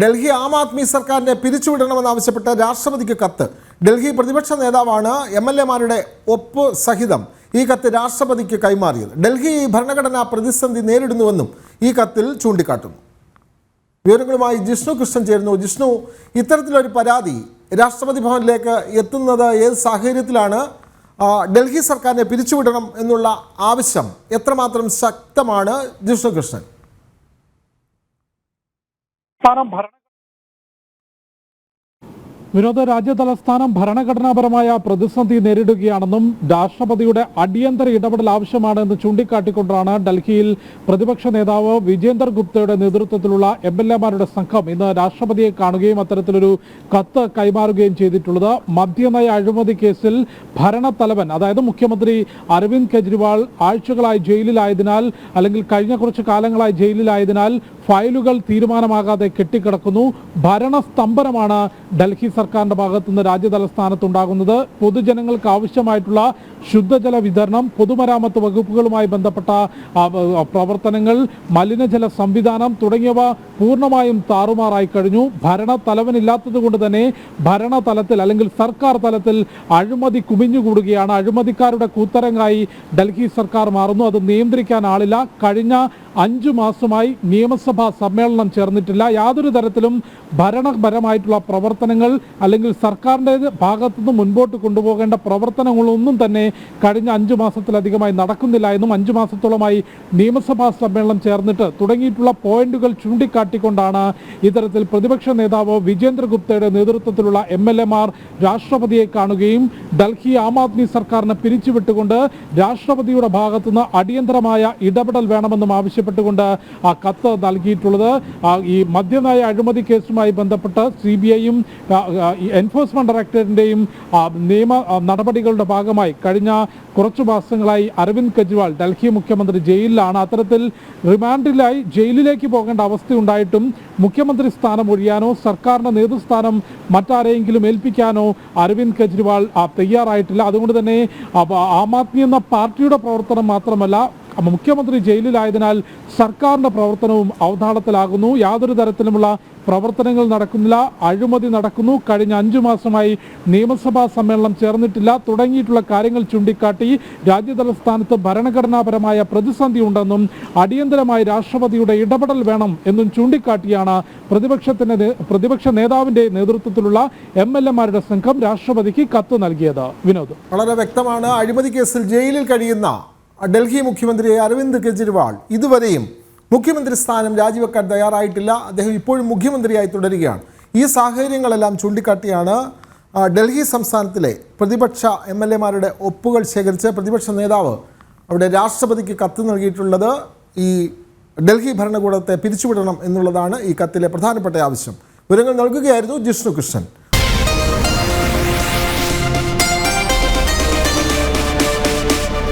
ഡൽഹി ആം ആദ്മി സർക്കാരിനെ പിരിച്ചുവിടണമെന്നാവശ്യപ്പെട്ട് രാഷ്ട്രപതിക്ക് കത്ത്. ഡൽഹി പ്രതിപക്ഷ നേതാവാണ് എം എൽ എമാരുടെ ഒപ്പ് സഹിതം ഈ കത്ത് രാഷ്ട്രപതിക്ക് കൈമാറിയത്. ഡൽഹി ഭരണഘടനാ പ്രതിസന്ധി നേരിടുന്നുവെന്നും ഈ കത്തിൽ ചൂണ്ടിക്കാട്ടുന്നു. വിവരങ്ങളുമായി ജിഷ്ണു കൃഷ്ണൻ ചേരുന്നു. ജിഷ്ണു ഇത്തരത്തിലൊരു പരാതി രാഷ്ട്രപതി ഭവനിലേക്ക് എത്തുന്നത് ഏത് സാഹചര്യത്തിലാണ്? ഡൽഹി സർക്കാരിനെ പിരിച്ചുവിടണം എന്നുള്ള ആവശ്യം എത്രമാത്രം ശക്തമാണ് ജിഷ്ണു കൃഷ്ണൻ? സംസ്ഥാനം ഭരണ വിനോദ രാജ്യ തലസ്ഥാനം ഭരണഘടനാപരമായ പ്രതിസന്ധി നേരിടുകയാണെന്നും രാഷ്ട്രപതിയുടെ അടിയന്തര ഇടപെടൽ ആവശ്യമാണെന്ന് ചൂണ്ടിക്കാട്ടിക്കൊണ്ടാണ് ഡൽഹിയിൽ പ്രതിപക്ഷ നേതാവ് വിജേന്ദർ ഗുപ്തയുടെ നേതൃത്വത്തിലുള്ള എം എൽ എമാരുടെ സംഘം ഇന്ന് രാഷ്ട്രപതിയെ കാണുകയും അത്തരത്തിലൊരു കത്ത് കൈമാറുകയും ചെയ്തിട്ടുള്ളത്. മദ്യനയ അഴിമതി കേസിൽ ഭരണത്തലവൻ അതായത് മുഖ്യമന്ത്രി അരവിന്ദ് കെജ്രിവാൾ ആഴ്ചകളായി ജയിലിലായതിനാൽ അല്ലെങ്കിൽ കഴിഞ്ഞ കുറച്ച് കാലങ്ങളായി ജയിലിലായതിനാൽ ഫയലുകൾ തീരുമാനമാകാതെ കെട്ടിക്കിടക്കുന്നു. ഭരണസ്തംഭനമാണ് ഡൽഹി സർക്കാരിന്റെ ഭാഗത്തുനിന്ന് രാജ്യതലസ്ഥാനത്തുണ്ടാകുന്നത് പൊതുജനങ്ങൾക്ക് ആവശ്യമായിട്ടുള്ള ശുദ്ധജല വിതരണം പൊതുമരാമത്ത് വകുപ്പുകളുമായി ബന്ധപ്പെട്ട പ്രവർത്തനങ്ങൾ മലിനജല സംവിധാനം തുടങ്ങിയവ പൂർണമായും താറുമാറായി കഴിഞ്ഞു. ഭരണത്തലവനില്ലാത്തത് കൊണ്ട് തന്നെ ഭരണതലത്തിൽ അല്ലെങ്കിൽ സർക്കാർ തലത്തിൽ അഴിമതി കുമിഞ്ഞുകൂടുകയാണ്. അഴിമതിക്കാരുടെ കൂത്തരങ്ങായി ഡൽഹി സർക്കാർ മാറുന്നു. അത് നിയന്ത്രിക്കാൻ ആളില്ല. കഴിഞ്ഞ അഞ്ചു മാസമായി നിയമസഭാ സമ്മേളനം ചേർന്നിട്ടില്ല. യാതൊരു തരത്തിലും ഭരണപരമായിട്ടുള്ള പ്രവർത്തനങ്ങൾ അല്ലെങ്കിൽ സർക്കാരിന്റെ ഭാഗത്തുനിന്ന് മുൻപോട്ട് കൊണ്ടുപോകേണ്ട പ്രവർത്തനങ്ങളൊന്നും തന്നെ കഴിഞ്ഞ അഞ്ചു മാസത്തിലധികമായി നടക്കുന്നില്ല എന്നും അഞ്ചു മാസത്തോളമായി നിയമസഭാ സമ്മേളനം ചേർന്നിട്ട് തുടങ്ങിയിട്ടുള്ള പോയിന്റുകൾ ചൂണ്ടിക്കാട്ടിക്കൊണ്ടാണ് ഇത്തരത്തിൽ പ്രതിപക്ഷ നേതാവ് വിജേന്ദ്രഗുപ്തയുടെ നേതൃത്വത്തിലുള്ള എം എൽ എമാർ രാഷ്ട്രപതിയെ കാണുകയും ഡൽഹി ആം ആദ്മി സർക്കാരിനെ പിരിച്ചുവിട്ടുകൊണ്ട് രാഷ്ട്രപതിയുടെ ഭാഗത്തുനിന്ന് അടിയന്തരമായ ഇടപെടൽ വേണമെന്നും ആവശ്യപ്പെട്ടുകൊണ്ട് ആ കത്ത് നൽകിയിട്ടുള്ളത്. ഈ മദ്യനയ അഴിമതി കേസുമായി ബന്ധപ്പെട്ട് സി ബി ഐയും എൻഫോഴ്സ്മെന്റ് ഡയറക്ടറേറ്റിന്റെയും നിയമ നടപടികളുടെ ഭാഗമായി കഴിഞ്ഞ കുറച്ചു മാസങ്ങളായി അരവിന്ദ് കെജ്രിവാൾ ഡൽഹി മുഖ്യമന്ത്രി ജയിലിലാണ്. അത്തരത്തിൽ റിമാൻഡിലായി ജയിലിലേക്ക് പോകേണ്ട അവസ്ഥയുണ്ടായിട്ടും മുഖ്യമന്ത്രി സ്ഥാനം ഒഴിയാനോ സർക്കാരിന്റെ നേതൃസ്ഥാനം മറ്റാരെയെങ്കിലും ഏൽപ്പിക്കാനോ അരവിന്ദ് കെജ്രിവാൾ തയ്യാറായിട്ടില്ല. അതുകൊണ്ട് തന്നെ ആം ആദ്മി എന്ന പാർട്ടിയുടെ പ്രവർത്തനം മാത്രമല്ല അപ്പൊ മുഖ്യമന്ത്രി ജയിലിലായതിനാൽ സർക്കാരിന്റെ പ്രവർത്തനവും അവതാളത്തിലാകുന്നു യാതൊരു തരത്തിലുമുള്ള പ്രവർത്തനങ്ങൾ നടക്കുന്നില്ല. അഴിമതി നടക്കുന്നു. കഴിഞ്ഞ അഞ്ചു മാസമായി നിയമസഭാ സമ്മേളനം ചേർന്നിട്ടില്ല. തുടങ്ങിയിട്ടുള്ള കാര്യങ്ങൾ ചൂണ്ടിക്കാട്ടി രാജ്യതലസ്ഥാനത്ത് ഭരണഘടനാപരമായ പ്രതിസന്ധി ഉണ്ടെന്നും അടിയന്തരമായി രാഷ്ട്രപതിയുടെ ഇടപെടൽ വേണം എന്നും ചൂണ്ടിക്കാട്ടിയാണ് പ്രതിപക്ഷത്തിന്റെ പ്രതിപക്ഷ നേതാവിന്റെ നേതൃത്വത്തിലുള്ള എം എൽ എമാരുടെ സംഘം രാഷ്ട്രപതിക്ക് കത്ത് നൽകിയത്. വിനോദ്. വളരെ വ്യക്തമാണ്. അഴിമതി കേസിൽ ജയിലിൽ കഴിയുന്ന ഡൽഹി മുഖ്യമന്ത്രി അരവിന്ദ് കെജ്രിവാൾ ഇതുവരെയും മുഖ്യമന്ത്രി സ്ഥാനം രാജിവെക്കാൻ തയ്യാറായിട്ടില്ല. അദ്ദേഹം ഇപ്പോഴും മുഖ്യമന്ത്രിയായി തുടരുകയാണ്. ഈ സാഹചര്യങ്ങളെല്ലാം ചൂണ്ടിക്കാട്ടിയാണ് ഡൽഹി സംസ്ഥാനത്തിലെ പ്രതിപക്ഷ എം എൽ എമാരുടെ ഒപ്പുകൾ ശേഖരിച്ച് പ്രതിപക്ഷ നേതാവ് അവിടെ രാഷ്ട്രപതിക്ക് കത്ത് നൽകിയിട്ടുള്ളത് ഈ ഡൽഹി ഭരണകൂടത്തെ പിരിച്ചുവിടണം എന്നുള്ളതാണ് ഈ കത്തിലെ പ്രധാനപ്പെട്ട ആവശ്യം. വിവരങ്ങൾ നൽകുകയായിരുന്നു ജിഷ്ണു കൃഷ്ണൻ